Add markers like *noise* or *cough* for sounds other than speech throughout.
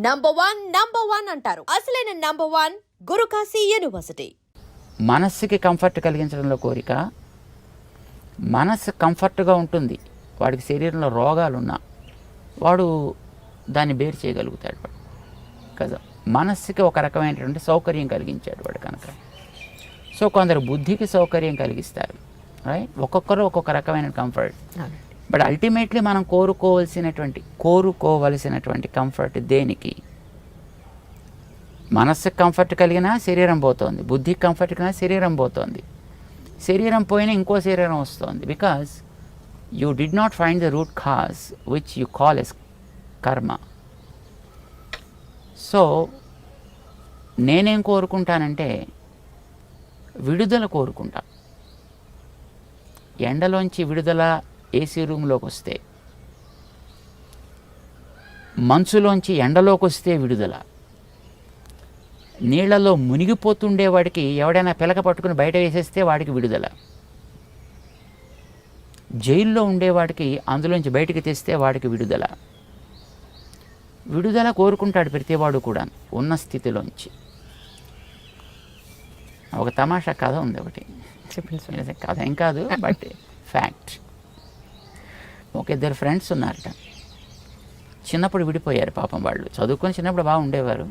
Number one number one అంటారు. అసలైన number one Gurukashi university. మనస్సుకి కంఫర్ట్ కలిగించడంలో కోరిక మనస్సు కంఫర్ట్గా ఉంటుంది. వాడికి శరీరంలో రోగాలు ఉన్నా వాడు దాన్ని బేర్ చేయగలుగుతాడు. వాడు కదా? మనస్సుకి ఒక రకమైనటువంటి సౌకర్యం కలిగించాడు వాడు కనుక. సో కొందరు బుద్ధికి సౌకర్యం కలిగిస్తారు. రైట్ ఒక్కొక్కరు ఒక్కొక్క రకమైన కంఫర్ట్ బట్ అల్టిమేట్లీ మనం కోరుకోవలసినటువంటి కోరుకోవలసినటువంటి కంఫర్ట్ దేనికి? మనస్సు కంఫర్ట్ కలిగినా శరీరం పోతుంది. బుద్ధికి కంఫర్ట్ కలిగినా శరీరం పోతుంది. శరీరం పోయినా ఇంకో శరీరం వస్తుంది. Because you did not find the root cause which you call as karma so నేనేం కోరుకుంటానంటే విడుదల కోరుకుంటా. ఎండలోంచి విడుదల ఏసీ రూమ్లోకి వస్తే మంచులోంచి ఎండలోకి వస్తే విడుదల. నీళ్ళలో మునిగిపోతుండే వాడికి ఎవడైనా పిలక పట్టుకుని బయట వేసేస్తే వాడికి విడుదల. జైల్లో ఉండేవాడికి అందులోంచి బయటికి తెస్తే వాడికి విడుదల. విడుదల కోరుకుంటాడు ప్రతివాడు కూడా ఉన్న స్థితిలోంచి. ఒక తమాషా కథ ఉంది ఒకటి. కథ ఏం కాదు బట్ ఫ్యాక్ట్. ఒక ఇద్దరు ఫ్రెండ్స్ ఉన్నారట. చిన్నప్పుడు విడిపోయారు పాపం వాళ్ళు. చదువుకొని చిన్నప్పుడు బాగా ఉండేవారు.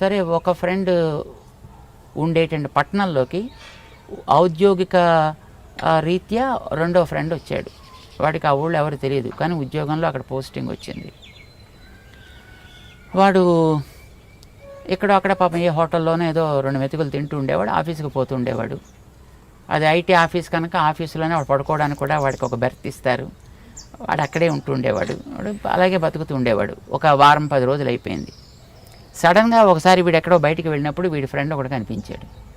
సరే ఒక ఫ్రెండ్ ఉండేటువంటి పట్టణంలోకి ఔద్యోగిక రీత్యా రెండో ఫ్రెండ్ వచ్చాడు. వాడికి ఆ ఊళ్ళో ఎవరు తెలియదు కానీ ఉద్యోగంలో అక్కడ పోస్టింగ్ వచ్చింది. వాడు ఇక్కడ అక్కడ పాపం ఏ హోటల్లోనో ఏదో రెండు మెతుకులు తింటూ ఉండేవాడు ఆఫీస్కి పోతూ ఉండేవాడు. అది ఐటీ ఆఫీస్ కనుక ఆఫీసులోనే వాడు పడుకోవడానికి కూడా వాడికి ఒక బెర్త్ ఇస్తారు. వాడు అక్కడే ఉంటూ ఉండేవాడు. వాడు అలాగే బతుకుతూ ఉండేవాడు. ఒక వారం పది రోజులు అయిపోయింది. సడన్గా ఒకసారి వీడు ఎక్కడో బయటికి వెళ్ళినప్పుడు వీడి ఫ్రెండ్ ఒకటి కనిపించాడు.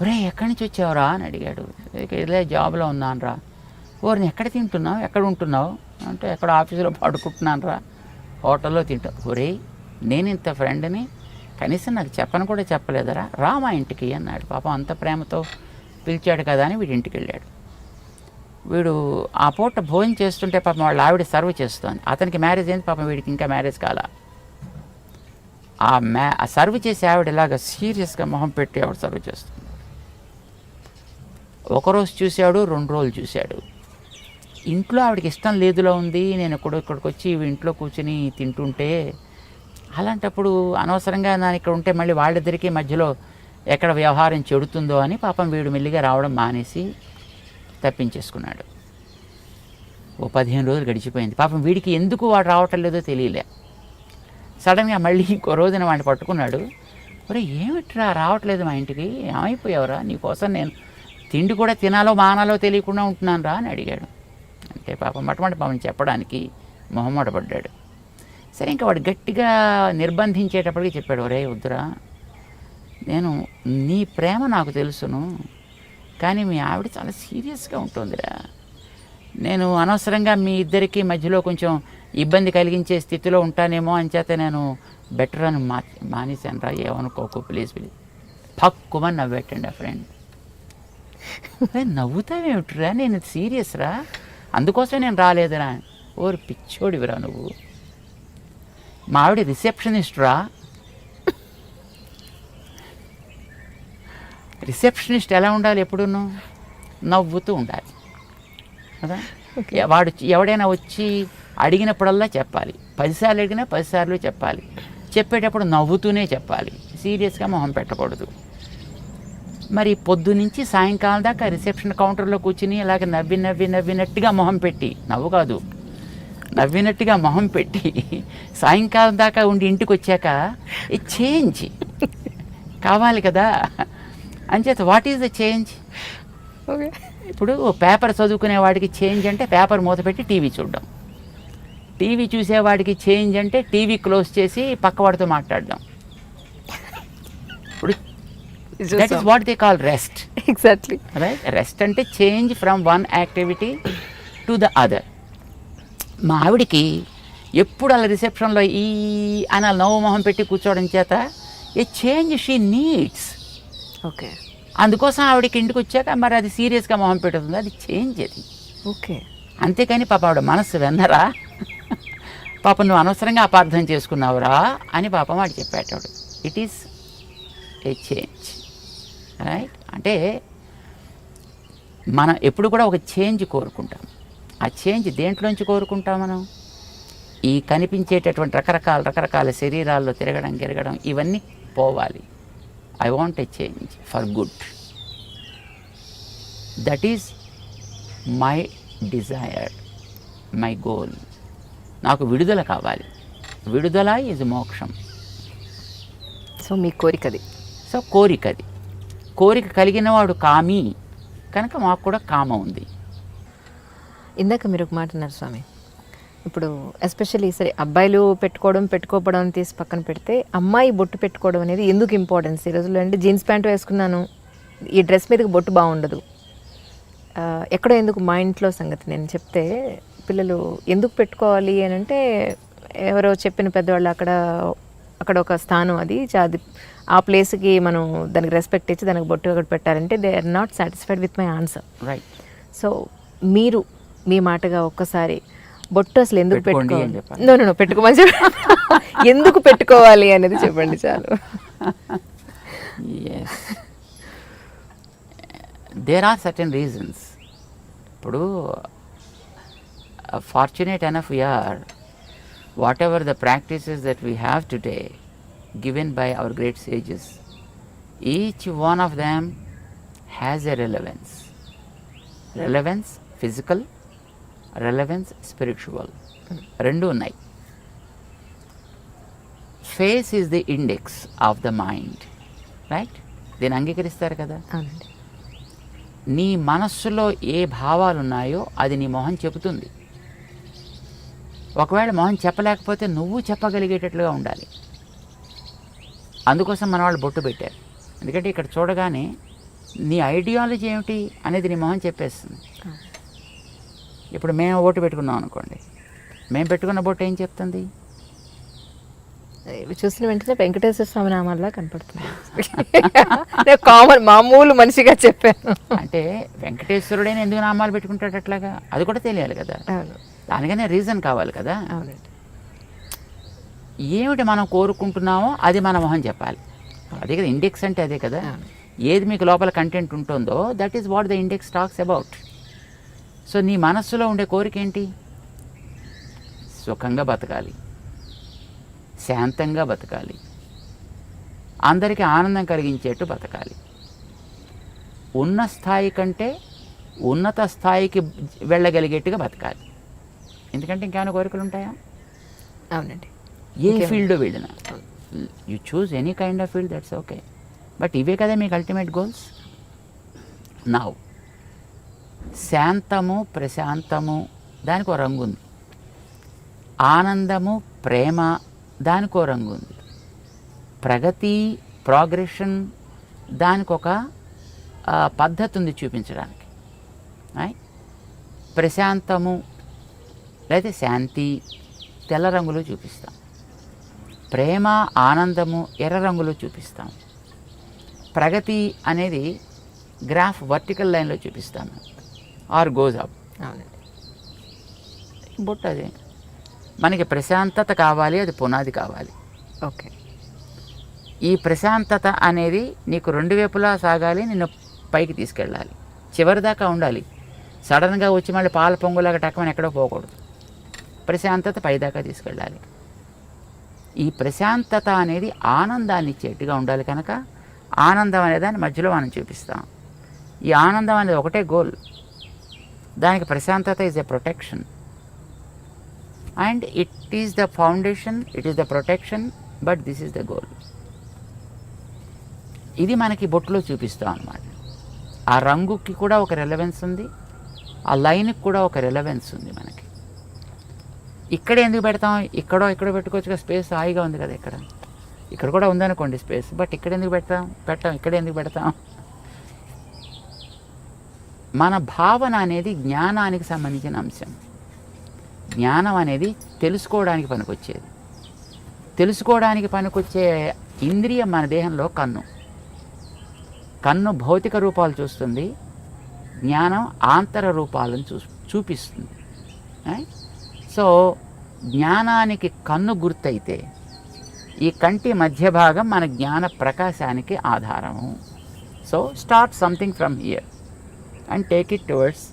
ఒరే ఎక్కడి నుంచి వచ్చావురా? అని అడిగాడు. ఇదే జాబ్లో ఉన్నాను రా ఓరిని ఎక్కడ తింటున్నావు? ఎక్కడ ఉంటున్నావు? అంటే ఎక్కడ ఆఫీసులో పడుకుంటున్నాను రా హోటల్లో తింటావు ఒరే నేను ఇంత ఫ్రెండ్ని కనీసం నాకు చెప్పను కూడా చెప్పలేదరా. రా మా ఇంటికి అన్నాడు. పాపం అంత ప్రేమతో పిలిచాడు కదా అని వీడి ఇంటికి వెళ్ళాడు. వీడు ఆ పూట భోజనం చేస్తుంటే పాపం వాళ్ళ ఆవిడ సర్వ్ చేస్తోంది. అతనికి మ్యారేజ్ అయింది పాపం వీడికి ఇంకా మ్యారేజ్ కాలా. ఆ మ్యా ఆ సర్వ్ చేసే ఆవిడ ఇలాగ సీరియస్గా మొహం పెట్టి ఆవిడ సర్వ్ చేస్తుంది. ఒకరోజు చూశాడు రెండు రోజులు చూశాడు. ఇంట్లో ఆవిడకి ఇష్టం లేదులో ఉంది. నేను ఇక్కడ ఇక్కడికి వచ్చి ఇంట్లో కూర్చుని తింటుంటే అలాంటప్పుడు అనవసరంగా నేను ఇక్కడ ఉంటే మళ్ళీ వాళ్ళిద్దరికీ మధ్యలో ఎక్కడ వ్యవహారం చెడుతుందో అని పాపం వీడు మెల్లిగా రావడం మానేసి తప్పించేసుకున్నాడు. ఓ పదిహేను రోజులు గడిచిపోయింది. పాపం వీడికి ఎందుకు వాడు రావటం లేదో తెలియలే. సడన్గా మళ్ళీ ఇంకో రోజున వాడిని పట్టుకున్నాడు. ఒరే ఏమిట్రా? రావట్లేదు మా ఇంటికి. ఏమైపోయావురా? నీకోసం నేను తిండి కూడా తినాలో మానాలో తెలియకుండా ఉంటున్నాను రా అని అడిగాడు. అంటే పాపం మొట్టమొదటి పాపం చెప్పడానికి మొహమాట పడ్డాడు సరే ఇంకా వాడు గట్టిగా నిర్బంధించేటప్పటికి చెప్పాడు. ఒరే వద్దురా. నేను నీ ప్రేమ నాకు తెలుసును. కానీ మీ ఆవిడ చాలా సీరియస్గా ఉంటుందిరా. నేను అనవసరంగా మీ ఇద్దరికి మధ్యలో కొంచెం ఇబ్బంది కలిగించే స్థితిలో ఉంటానేమో అని నేను బెటర్ అని మా మానేశాను రా ఏమనుకోకు ప్లీజ్ ప్లీజ్. పక్కుమని నవ్వేటండి ఆ ఫ్రెండ్. నవ్వుతావేమిట్రా? నేను సీరియస్ రా అందుకోసం నేను రాలేదురా. ఓరు పిచ్చోడివిరా నువ్వు. మా ఆవిడ రిసెప్షనిస్ట్ రా రిసెప్షనిస్ట్ ఎలా ఉండాలి ఎప్పుడును? నవ్వుతూ ఉండాలి. కదా? వాడు వచ్చి- ఎవడైనా వచ్చి అడిగినప్పుడల్లా చెప్పాలి. పదిసార్లు అడిగినా పదిసార్లు చెప్పాలి. చెప్పేటప్పుడు నవ్వుతూనే చెప్పాలి. సీరియస్గా మొహం పెట్టకూడదు. మరి పొద్దు నుంచి సాయంకాలం దాకా రిసెప్షన్ కౌంటర్లో కూర్చుని ఇలాగ నవ్వి నవ్వి నవ్వినట్టుగా మొహం పెట్టి నవ్వు కాదు నవ్వినట్టుగా మొహం పెట్టి సాయంకాలం దాకా ఉండి ఇంటికి వచ్చాక చేంజ్? కావాలి కదా? అంచేత what is the change okay. ఇప్పుడు పేపర్ చదువుకునే వాడికి చేంజ్ అంటే పేపర్ మూత పెట్టి టీవీ చూడడం. టీవీ చూసేవాడికి చేంజ్ అంటే టీవీ క్లోజ్ చేసి పక్కవాడితో మాట్లాడడం. ఇప్పుడు that is what they call rest exactly right rest అంటే change from one activity to the other మా ఆవిడికి ఎప్పుడు అలా రిసెప్షన్లో ఈ అని అలా నవ్వు మొహం పెట్టి కూర్చోవడం చేత a change she needs okay. అందుకోసం ఆవిడకి ఇంటికి వచ్చాక మరి అది సీరియస్గా మొహం పెడుతుంది అది చేంజ్ అది. ఓకే. అంతేకాని పాప ఆవిడ మనస్సు వెన్నరా పాప నువ్వు అనవసరంగా అపార్థం చేసుకున్నావురా? అని పాపం వాడు చెప్పేటాడు. It is a change right అంటే మనం ఎప్పుడు కూడా ఒక చేంజ్ కోరుకుంటాం. ఆ చేంజ్ దేంట్లోంచి కోరుకుంటాం మనం? ఈ కనిపించేటటువంటి రకరకాల రకరకాల శరీరాల్లో తిరగడం గిరగడం ఇవన్నీ పోవాలి. I want a change for good that is my desire my goal నాకు విడుదల కావాలి. విడుదల ఈజ్ మోక్షం. సో మీ కోరికది. సో కోరిక అది కోరిక కలిగిన వాడు కామి కనుక మాకు కూడా కామ ఉంది. ఇందాక మీరు ఒక మాట అన్నారు స్వామి. ఇప్పుడు ఎస్పెషల్లీ సరే అబ్బాయిలు పెట్టుకోవడం పెట్టుకోకపోవడం తీసి పక్కన పెడితే అమ్మాయి బొట్టు పెట్టుకోవడం అనేది ఎందుకు ఇంపార్టెన్స్ ఈ రోజుల్లో అంటే జీన్స్ ప్యాంట్ వేసుకున్నాను ఈ డ్రెస్ మీదకి బొట్టు బాగుండదు. ఎక్కడో ఎందుకు మా ఇంట్లో సంగతి నేను చెప్తే పిల్లలు ఎందుకు పెట్టుకోవాలి అని అంటే ఎవరో చెప్పిన పెద్దవాళ్ళు అక్కడ అక్కడ ఒక స్థానం అది అది ఆ ప్లేస్కి మనం దానికి రెస్పెక్ట్ ఇచ్చి దానికి బొట్టు అక్కడ పెట్టారంటే they are not satisfied with my answer right so మీరు మీ మాటగా ఒక్కసారి బొట్టు అసలు ఎందుకు పెట్టుకోవాలి. నో నో పెట్టుకోమని చెప్పండి ఎందుకు పెట్టుకోవాలి అనేది చెప్పండి చాలు. దేర్ ఆర్ సర్టన్ రీజన్స్ ఇప్పుడు fortunate enough we are whatever the practices that we have today given by our great sages each one of them has a relevance relevance physical relevance spiritual రెండు ఉన్నాయి. Face is the index of the mind right దీన్ని అంగీకరిస్తారు కదా? నీ మనస్సులో ఏ భావాలు ఉన్నాయో అది నీ మొహం చెబుతుంది. ఒకవేళ మొహం చెప్పలేకపోతే నువ్వు చెప్పగలిగేటట్లుగా ఉండాలి. అందుకోసం మన వాళ్ళు బొట్టు పెట్టారు. ఎందుకంటే ఇక్కడ చూడగానే నీ ఐడియాలజీ ఏమిటి అనేది నీ మొహం చెప్పేస్తుంది. ఇప్పుడు మేము ఓటు పెట్టుకున్నాం అనుకోండి. మేము పెట్టుకున్న బొట్టు ఏం చెప్తుంది? ఇవి చూసిన వెంటనే వెంకటేశ్వర స్వామి నామాల్లా కనపడుతుంది కామన్ మామూలు మనిషిగా చెప్పాను. అంటే వెంకటేశ్వరుడైన ఎందుకు నామాలు పెట్టుకుంటాడు అట్లాగా? అది కూడా తెలియాలి కదా. దానికనే రీజన్ కావాలి కదా. ఏమిటి మనం కోరుకుంటున్నామో అది మన మొహం చెప్పాలి. అదే కదా ఇండెక్స్ అంటే అదే కదా. ఏది మీకు లోపల కంటెంట్ ఉంటుందో that is what the index talks about so నీ మనస్సులో ఉండే కోరిక ఏంటి సుఖంగా బతకాలి. శాంతంగా బతకాలి. అందరికీ ఆనందం కలిగించేట్టు బతకాలి. ఉన్న స్థాయి కంటే ఉన్నత స్థాయికి వెళ్ళగలిగేట్టుగా బతకాలి. ఎందుకంటే ఇంకేమైనా కోరికలు ఉంటాయా అవునండి. ఏ ఫీల్డ్లో వెళ్ళినా. You choose any kind of field that's okay but ఇవే కదా మీకు అల్టిమేట్ గోల్స్ నౌ శాంతము ప్రశాంతము దానికి ఒక రంగు ఉంది. ఆనందము ప్రేమ దానికి ఒక రంగు ఉంది. ప్రగతి ప్రోగ్రెషన్ దానికి ఒక పద్ధతి ఉంది చూపించడానికి. ప్రశాంతము లేదా శాంతి తెల్ల రంగులో చూపిస్తాం. ప్రేమ ఆనందము ఎర్ర రంగులో చూపిస్తాం. ప్రగతి అనేది గ్రాఫ్ వర్టికల్ లైన్లో చూపిస్తాను. ఆర్ గోజ్ అప్ బొట్టు అదే మనకి ప్రశాంతత కావాలి అది పునాది కావాలి. ఓకే. ఈ ప్రశాంతత అనేది నీకు రెండు వైపులా సాగాలి నిన్ను పైకి తీసుకెళ్ళాలి. చివరి దాకా ఉండాలి. సడన్గా వచ్చి మళ్ళీ పాల పొంగులాగా టక్కమని ఎక్కడో పోకూడదు. ప్రశాంతత పైదాకా తీసుకెళ్ళాలి. ఈ ప్రశాంతత అనేది ఆనందాన్ని ఇచ్చేట్టుగా ఉండాలి కనుక ఆనందం అనే దాన్ని మధ్యలో మనం చూపిస్తాం. ఈ ఆనందం అనేది ఒకటే గోల్. దానికి ప్రశాంతత is a protection and it is the foundation it is the protection but this is the goal ఇది మనకి బొట్టులో చూపిస్తాం అన్నమాట. ఆ రంగుకి కూడా ఒక రెలవెన్స్ ఉంది ఆ లైన్కి కూడా ఒక రెలవెన్స్ ఉంది మనకి. ఇక్కడ ఎందుకు పెడతాం? ఇక్కడో ఇక్కడ పెట్టుకోవచ్చు స్పేస్ హాయిగా ఉంది కదా ఇక్కడ. ఇక్కడ కూడా ఉందనుకోండి స్పేస్ బట్ ఇక్కడ ఎందుకు పెడతాం? పెట్టాం ఇక్కడ ఎందుకు పెడతాం? మన భావన అనేది జ్ఞానానికి సంబంధించిన అంశం. జ్ఞానం అనేది తెలుసుకోవడానికి పనికొచ్చేది. తెలుసుకోవడానికి పనికొచ్చే ఇంద్రియం మన దేహంలో కన్ను. కన్ను భౌతిక రూపాలు చూస్తుంది. జ్ఞానం ఆంతర రూపాలను చూ చూపిస్తుంది. సో జ్ఞానానికి కన్ను గుర్తయితే ఈ కంటి మధ్య భాగం మన జ్ఞాన ప్రకాశానికి ఆధారము. So start something from here. And take it towards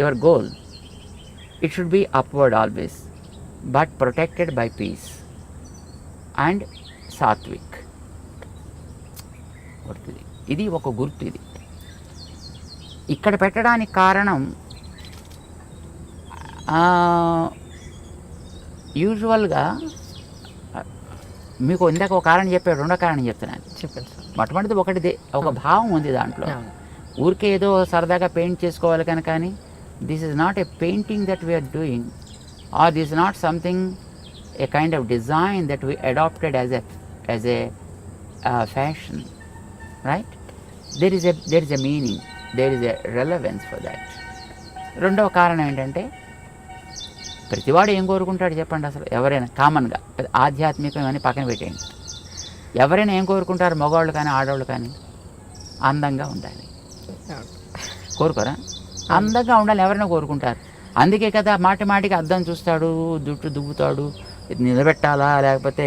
your goal it should be upward always but protected by peace and sattvic గుర్తుది ఇది ఒక గుర్తు ఇది. ఇక్కడ పెట్టడానికి కారణం యూజువల్గా మీకు ఇందాక ఒక కారణం చెప్పాడు రెండో కారణం చెప్తున్నాను. చెప్పండి స్వామి మొట్టమొదటిది ఒకటిది ఒక భావం ఉంది దాంట్లో. ఊరికే ఏదో సరదాగా పెయింట్ చేసుకోవాలి కనుక కానీ this is not a painting that we're doing or this not something a kind of design that we adapted as a as a fashion right there is a there is a meaning there is a relevance for that రెండవ కారణం ఏంటంటే ప్రతివాడు ఏం కోరుకుంటాడు చెప్పండి అసలు? ఎవరైనా కామన్గా ఆధ్యాత్మికం అని పక్కన పెట్టేయండి. ఎవరైనా ఏం కోరుకుంటారు? మగవాళ్ళు కానీ ఆడవాళ్ళు కానీ అందంగా ఉండాలి. కోరుకోరా? అందంగా ఉండాలి ఎవరైనా కోరుకుంటారు. అందుకే కదా మాటి మాటికి అద్దం చూస్తాడు జుట్టు దువ్వుతాడు నిలబెట్టాలా లేకపోతే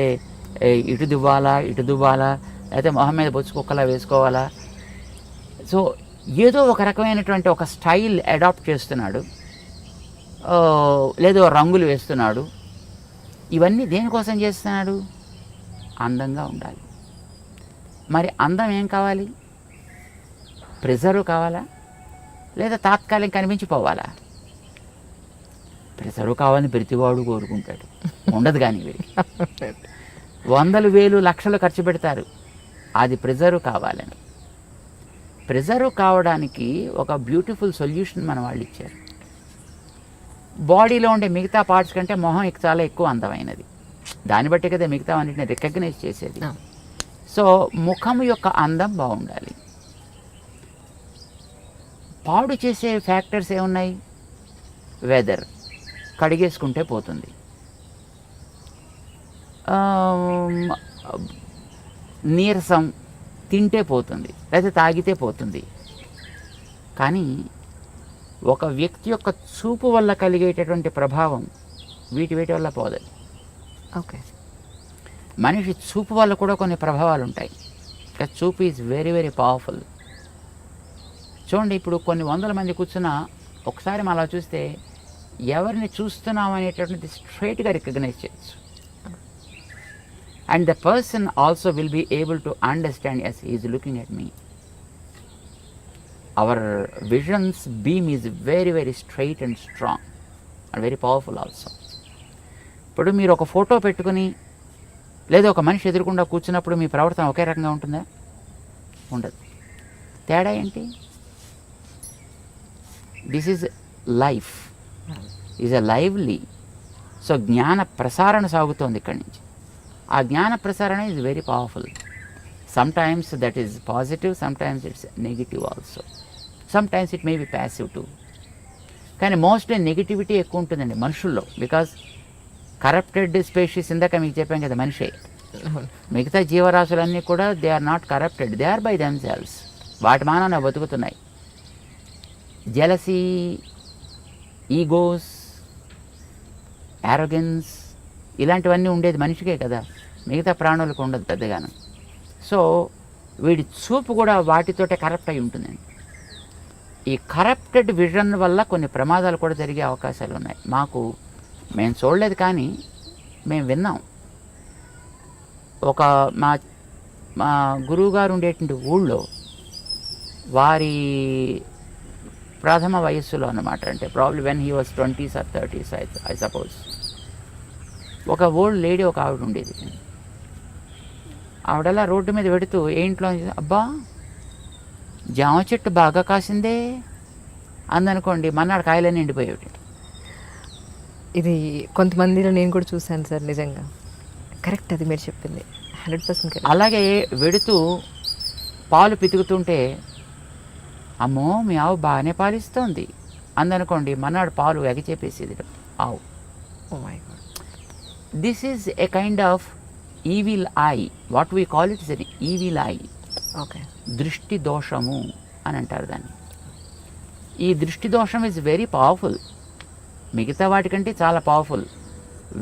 ఇటు దువ్వాలా ఇటు దువ్వాలా లేకపోతే మొహం మీద బొచ్చు కుక్కలా వేసుకోవాలా. సో ఏదో ఒక రకమైనటువంటి ఒక స్టైల్ అడాప్ట్ చేస్తున్నాడు. లేదో రంగులు వేస్తున్నాడు. ఇవన్నీ దేనికోసం చేస్తున్నాడు? అందంగా ఉండాలి. మరి అందం ఏం కావాలి? ప్రిజర్వ్ కావాలా? లేదా తాత్కాలిక కనిపించిపోవాలా? ప్రిజర్వ్ కావాలని ప్రతివాడు కోరుకుంటాడు. ఉండదు కానీ వీరికి వందలు వేలు లక్షలు ఖర్చు పెడతారు. అది ప్రిజర్వ్ కావాలని. ప్రిజర్వ్ కావడానికి ఒక బ్యూటిఫుల్ సొల్యూషన్ మన వాళ్ళు ఇచ్చారు. బాడీలో ఉండే మిగతా పార్ట్స్ కంటే మొహం చాలా ఎక్కువ అందమైనది. దాన్ని బట్టి కదా మిగతా అన్నిటిని రికగ్నైజ్ చేసేది. సో ముఖం యొక్క అందం బాగుండాలి. పాడు చేసే ఫ్యాక్టర్స్ ఏమున్నాయి? వెదర్ కడిగేసుకుంటే పోతుంది. నీరసం తింటే పోతుంది. లేదా తాగితే పోతుంది. కానీ ఒక వ్యక్తి యొక్క చూపు వల్ల కలిగేటటువంటి ప్రభావం వీటి వీటి వల్ల పోదు. ఓకే. మనిషి చూపు వల్ల కూడా కొన్ని ప్రభావాలు ఉంటాయి ఇంకా చూపు ఈజ్ వెరీ వెరీ పవర్ఫుల్ చూడండి ఇప్పుడు కొన్ని వందల మంది కూర్చున్నా ఒకసారి మనం అలా చూస్తే ఎవరిని చూస్తున్నాం అనేటటువంటిది స్ట్రైట్గా రికగ్నైజ్ చేయొచ్చు. And the person also will be able to understand as is looking at me our visions beam is very very straight and strong and very powerful also ఇప్పుడు మీరు ఒక ఫోటో పెట్టుకుని లేదా ఒక మనిషి ఎదురుకుండా కూర్చున్నప్పుడు మీ ప్రవర్తన ఒకే రకంగా ఉంటుందా? ఉండదు. తేడా ఏంటి? This is life is a lively so జ్ఞాన ప్రసారణ సాగుతోంది ఇక్కడి నుంచి. ఆ జ్ఞాన ప్రసారణ is very powerful sometimes that is positive sometimes it's negative also sometimes it may be passive too కానీ మోస్ట్లీ నెగిటివిటీ ఎక్కువ ఉంటుందండి మనుషుల్లో. బికాజ్ కరప్టెడ్ స్పేషీస్ ఇందాక మీకు చెప్పాం కదా మనిషే. మిగతా జీవరాశులన్నీ కూడా they are not corrupted they are by themselves వాటి మానాన బతుకుతున్నాయి. జెలసీ ఈగోస్ యారోగెన్స్ ఇలాంటివన్నీ ఉండేది మనిషికే కదా. మిగతా ప్రాణులకు ఉండదు పెద్దగాను. సో వీడి చూపు కూడా వాటితోటే కరప్ట్ అయి ఉంటుందండి. ఈ కరప్టెడ్ విజన్ వల్ల కొన్ని ప్రమాదాలు కూడా జరిగే అవకాశాలు ఉన్నాయి. మాకు మేము చూడలేదు కానీ మేము విన్నాం. ఒక మా మా గురువుగారు ఉండేటువంటి ఊళ్ళో వారి ప్రథమ వయస్సులో అన్నమాట. అంటే probably when he was twenties or thirties I I suppose ఒక ఓల్డ్ లేడీ ఒక ఆవిడ ఉండేది. ఆవిడలా రోడ్డు మీద పెడుతూ ఏ ఇంట్లో? ఉంది? అబ్బా జామ చెట్టు బాగా కాసిందే. అందనుకోండి మన్నాడు కాయలన్నీ ఎండిపోయేవి. ఇది కొంతమందిలో నేను కూడా చూశాను సార్ నిజంగా. కరెక్ట్ అది మీరు చెప్పింది. హండ్రెడ్ పర్సెంట్ అలాగే వెడుతూ పాలు పితుకుతుంటే అమ్మో మీ ఆవు బాగానే పాలిస్తోంది. అందనుకోండి మన్నాడు పాలు ఎగచేపేసేది ఆవు. This is a kind of evil eye what we call it is an evil eye okay దృష్టి దోషము అని అంటారు దాన్ని. ఈ దృష్టి దోషం ఇస్ వెరీ పవర్ఫుల్ మిగతా వాటికంటే చాలా powerful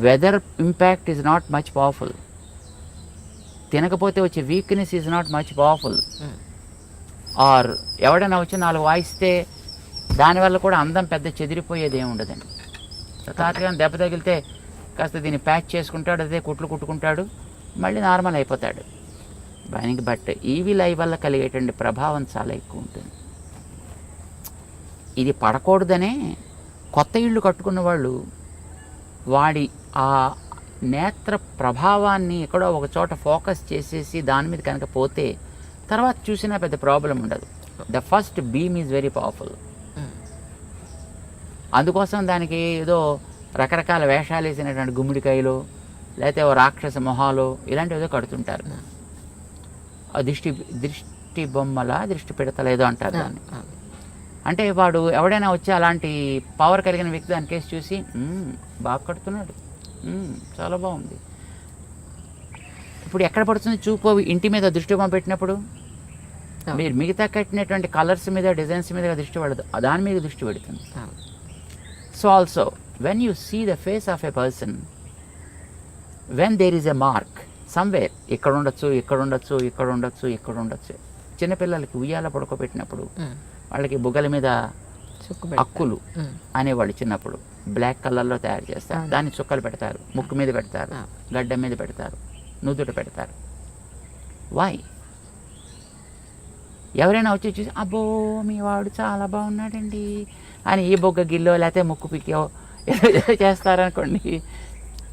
weather impact is not much powerful తినకపోతే వచ్చే weakness is not much powerful or. ఎవడైనా వచ్చి నాలుగు వాయిస్తే దానివల్ల కూడా అందం పెద్ద చెదిరిపోయేది ఏమి ఉండదండి తాతగా దెబ్బ తగిలితే కాస్త దీన్ని ప్యాచ్ చేసుకుంటాడు అదే కుట్లు కుట్టుకుంటాడు మళ్ళీ నార్మల్ అయిపోతాడు. దానికి బట్ ఈవి లై వల్ల కలిగేటువంటి ప్రభావం చాలా ఎక్కువ ఉంటుంది. ఇది పడకూడదనే కొత్త ఇళ్ళు కట్టుకున్న వాళ్ళు వాడి ఆ నేత్ర ప్రభావాన్ని ఎక్కడో ఒక చోట ఫోకస్ చేసేసి దాని మీద కనుక పోతే తర్వాత చూసినా పెద్ద ప్రాబ్లం ఉండదు. The first beam is very powerful అందుకోసం దానికి ఏదో రకరకాల వేషాలు వేసినటువంటి గుమ్మిడికాయలు లేకపోతే ఓ రాక్షస మొహాలు ఇలాంటివి ఏదో కడుతుంటారు. ఆ దృష్టి దృష్టి బొమ్మల దృష్టి పెడతల ఏదో అంటారు దాన్ని. అంటే వాడు ఎవడైనా వచ్చి అలాంటి పవర్ కలిగిన వ్యక్తి దాని కేసు చూసి "మ్మ్, బాగా కడుతున్నాడు. చాలా బాగుంది. ఇప్పుడు ఎక్కడ పడుతుంది చూపు? ఇంటి మీద దృష్టి బొమ్మ పెట్టినప్పుడు మీరు మిగతా కట్టినటువంటి కలర్స్ మీద డిజైన్స్ మీద దృష్టి పడదు. దాని మీద దృష్టి పెడుతుంది. So also when you see the face of a person when there is a mark somewhere ఇక్కడ ఉండొచ్చు ఇక్కడ ఉండొచ్చు ఇక్కడ ఉండొచ్చు ఇక్కడ ఉండొచ్చు. చిన్నపిల్లలకి ఉయ్యాల పడుకోబెట్టినప్పుడు వాళ్ళకి బుగ్గల మీద అక్కులు అనేవాళ్ళు చిన్నప్పుడు. బ్లాక్ కలర్లో తయారు చేస్తారు. దాన్ని చుక్కలు పెడతారు. ముక్కు మీద పెడతారు. గడ్డ మీద పెడతారు. నుదుట పెడతారు. వై ఎవరైనా వచ్చి చూసి అబ్బో మీ వాడు చాలా బాగున్నాడండి అని ఈ బొగ్గ గిల్లో లేకపోతే ముక్కు పిక్కో *laughs* చేస్తారనుకోండి.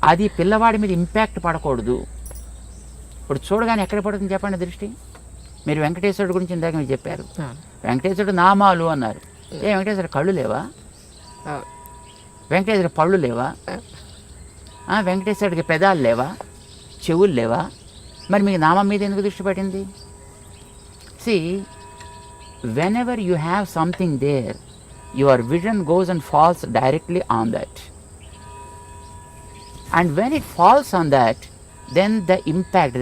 అది పిల్లవాడి మీద ఇంపాక్ట్ పడకూడదు. ఇప్పుడు చూడగానే ఎక్కడ పడుతుంది చెప్పండి దృష్టి? మీరు వెంకటేశ్వరుడు గురించి ఇందాక మీరు చెప్పారు. వెంకటేశ్వరుడు నామాలు అన్నారు. ఏ వెంకటేశ్వర కళ్ళు లేవా? వెంకటేశ్వర పళ్ళు లేవా? ఆ, వెంకటేశ్వరుడికి పెదాలు లేవా? చెవులు లేవా? మరి మీకు నామం మీద ఎందుకు దృష్టి పడింది see whenever you have something there your vision goes and falls directly on that and when it falls on that then the impact